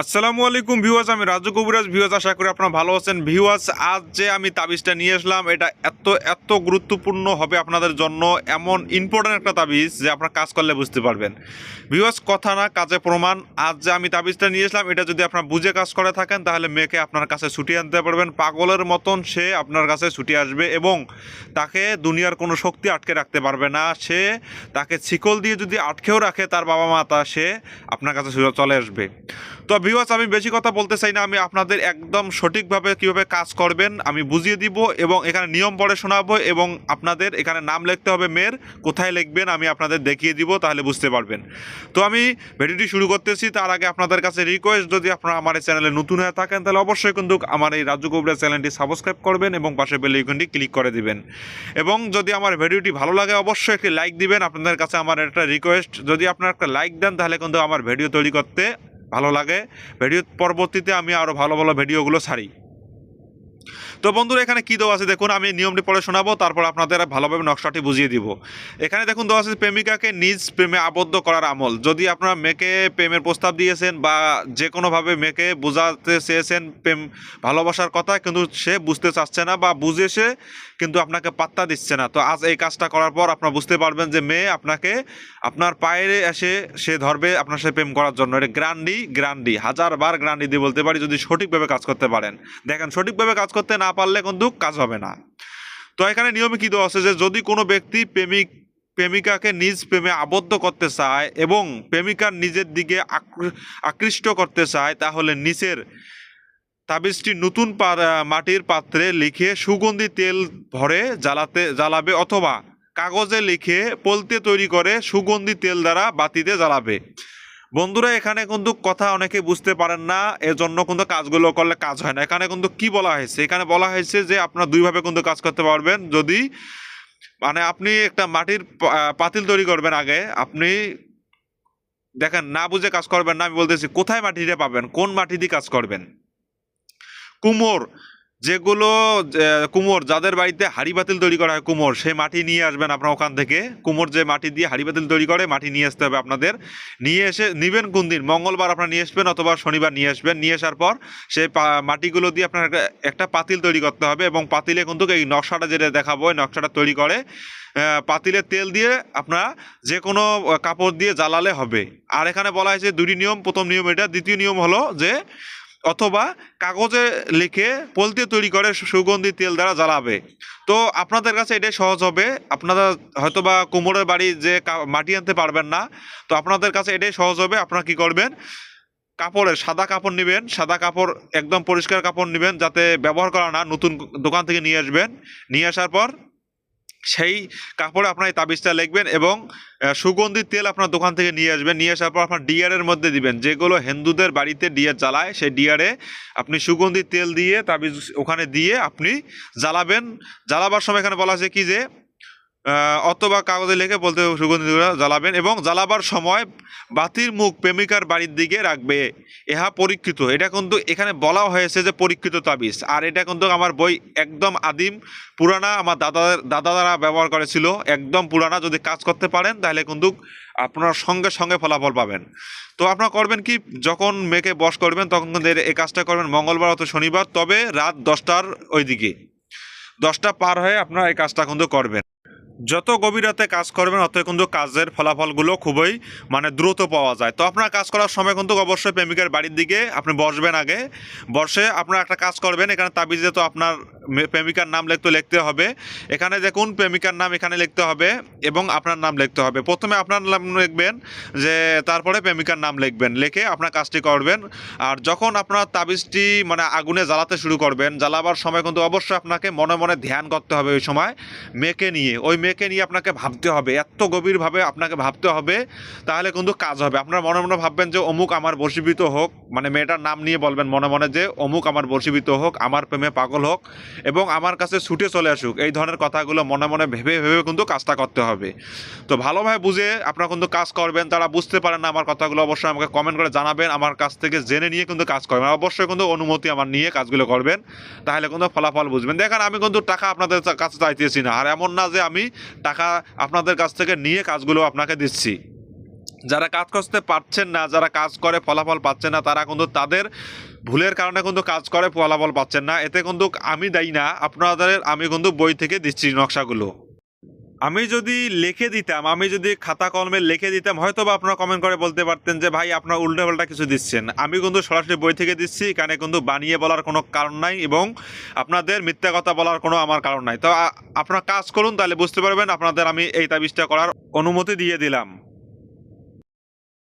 আসসালামু আলাইকুম ভিউয়ার্স, আমি রাজু কবিরাজ। ভিউয়ার্স, আশা করি আপনারা ভালো আছেন। ভিউয়ার্স, আজ যে আমি তাবিজটা নিয়ে আসলাম, এটা এত এত গুরুত্বপূর্ণ হবে আপনাদের জন্য এমন ইম্পর্ট্যান্ট একটা তাবিজ যে আপনারা কাজ করলে বুঝতে পারবেন। ভিউয়ার্স, কথা না, কাজে প্রমাণ। আজ যে আমি তাবিজটা নিয়ে আসলাম, এটা যদি আপনারা বুঝে কাজ করে থাকেন, তাহলে মেয়েকে আপনার কাছে ছুটিয়ে আনতে পারবেন। পাগলের মতন সে আপনার কাছে ছুটি আসবে এবং তাকে দুনিয়ার কোনো শক্তি আটকে রাখতে পারবে না। সে তাকে শিকল দিয়ে যদি আটকেও রাখে, তার বাবা মা তা সে আপনার কাছে চলে আসবে। তো ভিউয়ার্স আমি বেশি কথা বলতে চাই না। আমি আপনাদের একদম সঠিকভাবে কীভাবে কাজ করবেন, আমি বুঝিয়ে দিব এবং এখানে নিয়ম পড়ে শোনাবো এবং আপনাদের এখানে নাম লিখতে হবে মেয়ের কোথায় লিখবেন আমি আপনাদের দেখিয়ে দিব, তাহলে বুঝতে পারবেন। তো আমি ভিডিওটি শুরু করতেছি, তার আগে আপনাদের কাছে রিকোয়েস্ট যদি আপনারা আমার এই চ্যানেলে নতুন হয়ে থাকেন, তাহলে অবশ্যই কিন্তু আমার এই রাজু কবিরা চ্যানেলটি সাবস্ক্রাইব করবেন এবং পাশে বেল আইকনটি ক্লিক করে দিবেন। এবং যদি আমার ভিডিওটি ভালো লাগে, অবশ্যই একটি লাইক দিবেন। আপনাদের কাছে আমার একটা রিকোয়েস্ট যদি আপনারা একটা লাইক দেন, তাহলে কিন্তু আমার ভিডিও তৈরি করতে ভালো লাগে। ভিডিও পরবর্তীতে আমি আরও ভালো ভালো ভিডিওগুলো ছাড়ি। তো বন্ধুরা, এখানে কী দেওয়া আছে দেখুন, আমি নিয়মটি পড়ে শোনাবো, তারপর আপনাদের ভালোভাবে নকশাটি বুঝিয়ে দিব। এখানে দেখুন দেওয়া আছে প্রেমিকাকে নিজ প্রেমে আবদ্ধ করার আমল। যদি আপনারা মেয়েকে প্রেমের প্রস্তাব দিয়েছেন বা যে কোনোভাবে মেয়েকে বোঝাতে চেয়েছেন প্রেম, ভালোবাসার কথা, কিন্তু সে বুঝতে চাচ্ছে না বা বুঝে সে কিন্তু আপনাকে পাত্তা দিচ্ছে না। তো আজ এই কাজটা করার পর আপনারা বুঝতে পারবেন যে মেয়ে আপনাকে আপনার পায়ে এসে সে ধরবে আপনার সাথে প্রেম করার জন্য। এটা গ্রান্ডি গ্রান্ডি, হাজারবার গ্রান্ডি দিয়ে বলতে পারি, যদি সঠিকভাবে কাজ করতে পারেন। দেখেন, সঠিকভাবে কাজ করতে না পারলে কিন্তু কাজ হবে না। তো এখানে নিয়মে কী দেওয়া আছে যে যদি কোনো ব্যক্তি প্রেমিক, প্রেমিকাকে নিজ প্রেমে আবদ্ধ করতে চায় এবং প্রেমিকার নিজের দিকে আকৃ- আকৃষ্ট করতে চায়, তাহলে নিচের তাবিজটি নতুন মাটির পাত্রে লিখে সুগন্ধি তেল ভরে জ্বালাতে, জ্বালাবে অথবা কাগজে লিখে পলতে তৈরি করে সুগন্ধি তেল দ্বারা বাতিতে জ্বালাবে। বন্ধুরা, এখানে কিন্তু কথা অনেকে বুঝতে পারেন না, এজন্য কিন্তু কাজগুলো করলে কাজ হয় না। এখানে কিন্তু কি বলা হয়েছে? এখানে বলা হয়েছে যে আপনারা দুইভাবে কিন্তু কাজ করতে পারবেন। যদি মানে আপনি একটা মাটির পাতিল তৈরি করবেন আগে, আপনি দেখেন, না বুঝে কাজ করবেন না, আমি বলতেছি কোথায় মাটিটা পাবেন? কোন মাটি দিয়ে কাজ করবেন? কুমোর যেগুলো কুমোর, যাদের বাড়িতে হাড়ি বাতিল তৈরি করা হয়, কুমোর সেই মাটি নিয়ে আসবেন আপনার ওখান থেকে। কুমোর যে মাটি দিয়ে হাড়ি বাতিল তৈরি করে, মাটি নিয়ে আসতে হবে আপনাদের। নিয়ে এসে নিবেন কোন দিন? মঙ্গলবার আপনার নিয়ে আসবেন অথবা শনিবার নিয়ে আসবেন। নিয়ে আসার পর সেই মাটিগুলো দিয়ে আপনার একটা- পাতিল তৈরি করতে হবে এবং পাতিলে কিন্তু এই নকশাটা যেটা দেখাবো নকশাটা তৈরি করে পাতিলে তেল দিয়ে আপনারা যে কোনো কাপড় দিয়ে জ্বালালে হবে। আর এখানে বলা হয়েছে দুটি নিয়ম। প্রথম নিয়ম এটা। দ্বিতীয় নিয়ম হলো যে অথবা কাগজে লিখে পলতে তৈরি করে সুগন্ধি তেল দ্বারা জ্বালাবে। তো আপনাদের কাছে এটাই সহজ হবে। আপনারা হয়তোবা কুমোরের বাড়ি যে মাটি আনতে পারবেন না, তো আপনাদের কাছে এটাই সহজ হবে। আপনারা কি করবেন? কাপড়ের সাদা কাপড় নেবেন, সাদা কাপড়, একদম পরিষ্কার কাপড় নেবেন যাতে ব্যবহার করা না, নতুন দোকান থেকে নিয়ে আসবেন। নিয়ে আসার পর সেই কাপড়ে আপনার এই তাবিজটা লিখবেন এবং সুগন্ধি তেল আপনার দোকান থেকে নিয়ে আসবেন। নিয়ে আসার পর আপনার ডিয়ারের মধ্যে দিবেন। যেগুলো হিন্দুদের বাড়িতে ডিয়ার জ্বালায়, সেই ডিয়ারে আপনি সুগন্ধি তেল দিয়ে তাবিজ ওখানে দিয়ে আপনি জ্বালাবেন। জ্বালাবার সময় এখানে বলা আছে কি যে অথবা কাগজে লিখে বলতে সুগন্ধি জ্বালাবেন এবং জ্বালাবার সময় বাতির মুখ প্রেমিকার বাড়ির দিকে রাখবে। ইহা পরীক্ষিত। এটা কিন্তু এখানে বলা হয়েছে যে পরীক্ষিত তাবিজ। আর এটা কিন্তু আমার বই একদম আদিম, পুরানা, আমার দাদা দাদারা ব্যবহার করেছিল। একদম পুরানা, যদি কাজ করতে পারেন, তাহলে কিন্তু আপনার সঙ্গে সঙ্গে ফলাফল পাবেন। তো আপনারা করবেন কি? যখন মেয়েকে বস করবেন, তখন এই কাজটা করবেন মঙ্গলবার অথবা শনিবার, তবে রাত দশটার ওইদিকে। দশটা পার হয়ে আপনারা এই কাজটা কিন্তু করবেন। যত গভীরাতে কাজ করবেন অত কিন্তু কাজের ফলাফলগুলো খুবই মানে দ্রুত পাওয়া যায়। তো আপনার কাজ করার সময় কিন্তু অবশ্যই প্রেমিকার বাড়ির দিকে আপনি বসবেন আগে। বসে আপনার একটা কাজ করবেন, এখানে তাবিজে তো আপনার প্রেমিকার নাম লিখতে লিখতে হবে। এখানে দেখুন, প্রেমিকার নাম এখানে লিখতে হবে এবং আপনার নাম লিখতে হবে। প্রথমে আপনার নাম লিখবেন যে, তারপরে প্রেমিকার নাম লিখবেন। লিখে আপনার কাজটি করবেন। আর যখন আপনার তাবিজটি মানে আগুনে জ্বালাতে শুরু করবেন, জ্বালাবার সময় কিন্তু অবশ্যই আপনাকে মনে মনে ধ্যান করতে হবে ওই সময়, মেয়েকে নিয়ে। ওই মেয়েকে নিয়ে আপনাকে ভাবতে হবে, এত গভীরভাবে আপনাকে ভাবতে হবে, তাহলে কিন্তু কাজ হবে। আপনার মনে মনে ভাববেন যে, অমুক আমার বশীভূত হোক মানে মেয়েটার নাম নিয়ে বলবেন মনে মনে যে, অমুক আমার বশীভূত হোক, আমার প্রেমে পাগল হোক এবং আমার কাছে ছুটে চলে আসুক। এই ধরনের কথাগুলো মনে মনে ভেবে ভেবে কিন্তু কাজটা করতে হবে। তো ভালোভাবে বুঝে আপনারা কিন্তু কাজ করবেন, তারা বুঝতে পারেন না আমার কথাগুলো, অবশ্যই আমাকে কমেন্ট করে জানাবেন, আমার কাছ থেকে জেনে নিয়ে কিন্তু কাজ করবেন। অবশ্যই কিন্তু অনুমতি আমার নিয়ে কাজগুলো করবেন, তাহলে কিন্তু ফলাফল বুঝবেন। দেখেন, আমি কিন্তু টাকা আপনাদের কাছে চাইতেছি না। আর এমন না যে, আমি টাকা আপনাদের কাছ থেকে নিয়ে কাজগুলো আপনাকে দিচ্ছি। যারা কাজ করতে পারছেন না, যারা কাজ করে, ফলাফল পাচ্ছেন না, তারা কিন্তু তাদের ভুলের কারণে কিন্তু কাজ করে, ফলাফল পাচ্ছেন না। এতে কিন্তু আমি দায়ী না, আপনাদের, আমি কিন্তু বই থেকে দিচ্ছি নকশাগুলো। আমি যদি লিখে দিতাম, আমি যদি খাতা কলমে লিখে দিতাম হয়তো বা আপনারা কমেন্ট করে বলতে পারতেন যে, ভাই, আপনার উল্টো পাল্টা কিছু দিচ্ছেন। আমি কিন্তু সরাসরি বই থেকে দিচ্ছি, এখানে কিন্তু বানিয়ে বলার কোনো কারণ নাই এবং আপনাদের মিথ্যা কথা বলার কোনো আমার কারণ নাই। তো আপনারা কাজ করুন, তাহলে বুঝতে পারবেন, আপনাদের আমি এই তাবিজটা করার অনুমতি দিয়ে দিলাম।